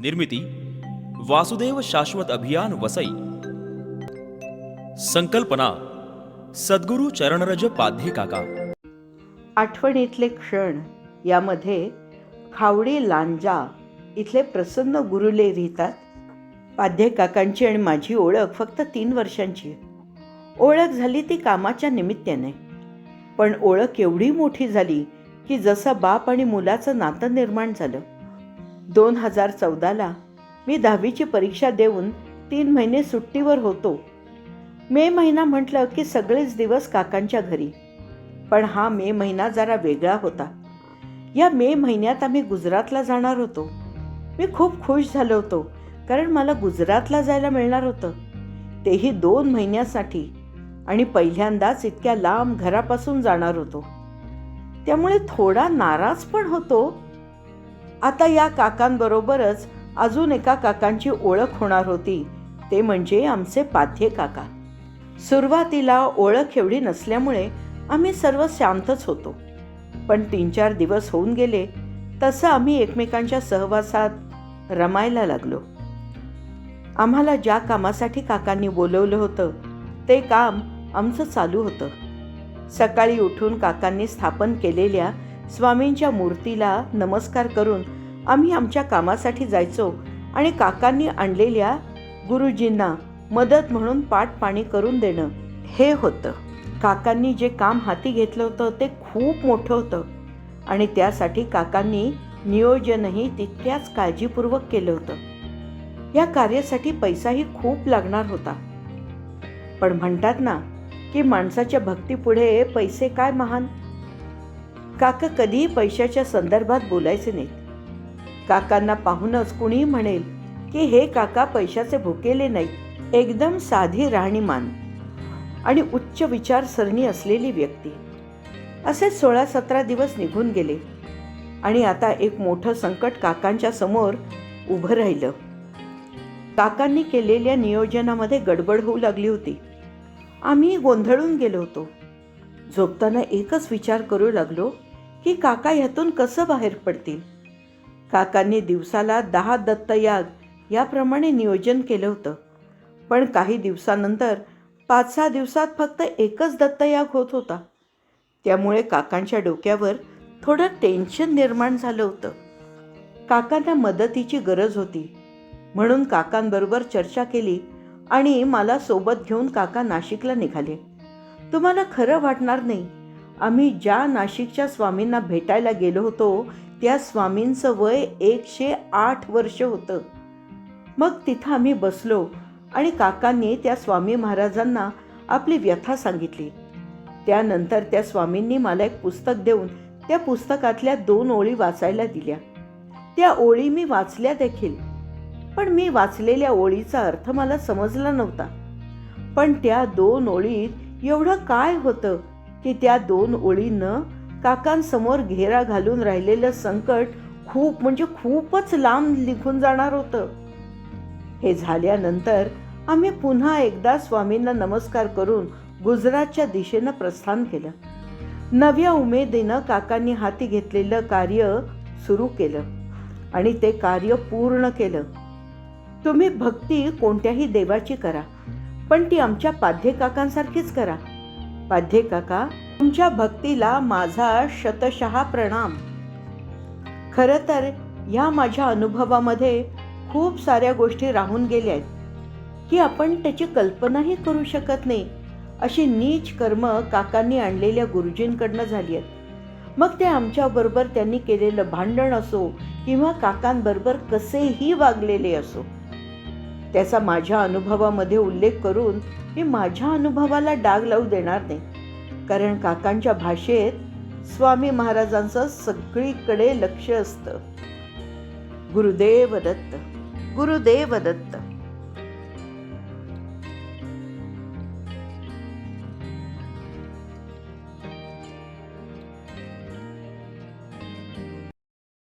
निर्मिती वासुदेव शाश्वत अभियान वसई संकल्पना सद्गुरु चरणरज पाध्ये काका. आठवणीतले क्षण यामध्ये खावडी लांजा इथले प्रसन्न गुरुले लिहितात. पाध्ये काकांची आणि माझी ओळख फक्त तीन वर्षांची ओळख झाली ती कामाच्या निमित्ताने. पण ओळख एवढी मोठी झाली की जसं बाप आणि मुलाचं नातं निर्माण झालं दोन हजार चौदाला मी दहावीची परीक्षा देऊन तीन महिने सुट्टीवर होतो. मे महिना म्हटलं की सगळेच दिवस काकांच्या घरी. पण हा मे महिना जरा वेगळा होता. या मे महिन्यात आम्ही गुजरातला जाणार होतो. मी खूप खुश झालो होतो कारण मला गुजरातला जायला मिळणार होतं. तेही दोन महिन्यासाठी आणि पहिल्यांदाच इतक्या लांब घरापासून जाणार होतो. त्यामुळे थोडा नाराज पण होतो आता या काकांबरोबरच अजून एका काकांची ओळख होणार होती. ते म्हणजे आमचे पाध्ये काका. सुरुवातीला ओळख एवढी नसल्यामुळे आम्ही सर्व शांतच होतो. पण तीन चार दिवस होऊन गेले तसं आम्ही एकमेकांच्या सहवासात रमायला लागलो. आम्हाला ज्या कामासाठी काकांनी बोलवलं होतं ते काम आमचं चालू होतं. सकाळी उठून काकांनी स्थापन केलेल्या स्वामींच्या मूर्तीला नमस्कार करून आम्ही आमच्या कामासाठी जायचो आणि काकांनी आणलेल्या गुरुजींना मदत म्हणून पाठपाणी करून देणं हे होतं. काकांनी जे काम हाती घेतलं होतं ते खूप मोठं होतं. आणि त्यासाठी काकांनी नियोजनही तितक्याच काळजीपूर्वक केलं होतं. या कार्यासाठी पैसाही खूप लागणार होता. पण म्हणतात ना की माणसाच्या भक्तीपुढे पैसे काय महान? काका कधीही पैशाच्या संदर्भात बोलायचे नाहीत. काकांना पाहूनच कुणीही म्हणेल की हे काका पैशाचे भुकेले नाहीत एकदम साधी राहणीमान आणि उच्च विचारसरणी असलेली व्यक्ती. असे सोळा सतरा दिवस निघून गेले आणि आता एक मोठं संकट काकांच्या समोर उभं राहिलं. काकांनी केलेल्या नियोजनामध्ये गडबड होऊ लागली होती. आम्ही गोंधळून गेलो होतो. झोपताना एकच विचार करू लागलो की काका ह्यातून कसं बाहेर पडतील? काकांनी दिवसाला दहा दत्तयाग याप्रमाणे नियोजन केलं होतं. पण काही दिवसानंतर पाच सहा दिवसात फक्त एकच दत्तयाग होत होता. त्यामुळे काकांच्या डोक्यावर थोडं टेन्शन निर्माण झालं होतं. काकांना मदतीची गरज होती. म्हणून काकांबरोबर चर्चा केली आणि मला सोबत घेऊन काका नाशिकला निघाले. तुम्हाला खरं वाटणार नाही आम्ही ज्या नाशिकच्या स्वामींना भेटायला गेलो होतो त्या स्वामींचं वय एकशे आठ वर्ष होतं. मग तिथं आम्ही बसलो आणि काकांनी त्या स्वामी महाराजांना आपली व्यथा सांगितली. त्यानंतर त्या स्वामींनी मला एक पुस्तक देऊन त्या पुस्तकातल्या दोन ओळी वाचायला दिल्या. त्या ओळी मी वाचल्या देखील पण मी वाचलेल्या ओळीचा अर्थ मला समजला नव्हता. पण त्या दोन ओळीत एवढं काय होतं की त्या दोन ओळीनं काकांसमोर घेरा घालून राहिलेलं संकट खूप म्हणजे खूपच लांब निघून जाणार होतं. हे झाल्यानंतर आम्ही पुन्हा एकदा स्वामींना नमस्कार करून गुजरातच्या दिशेनं प्रस्थान केलं. नव्या उमेदीनं काकांनी हाती घेतलेलं कार्य सुरू केलं आणि ते कार्य पूर्ण केलं. तुम्ही भक्ती कोणत्याही देवाची करा पण ती आमच्या पाध्ये काकांसारखीच करा. पाध्ये काका तुमच्या भक्तीला माझा शतशहा प्रणाम. खरं तर ह्या माझ्या अनुभवामध्ये खूप साऱ्या गोष्टी राहून गेल्या आहेत की आपण त्याची कल्पनाही करू शकत नाही. अशी नीच कर्म काकांनी आणलेल्या गुरुजींकडनं झाली आहेत. मग ते आमच्याबरोबर त्यांनी केलेलं भांडण असो किंवा काकांबरोबर कसेही वागलेले असो त्याचा माझ्या अनुभवामध्ये उल्लेख करून मी माझ्या अनुभवाला डाग लावू देणार नाही. कारण काकांच्या भाषेत स्वामी महाराजांचं सगळीकडे लक्ष असतं. गुरुदेव दत्त गुरुदेव दत्त.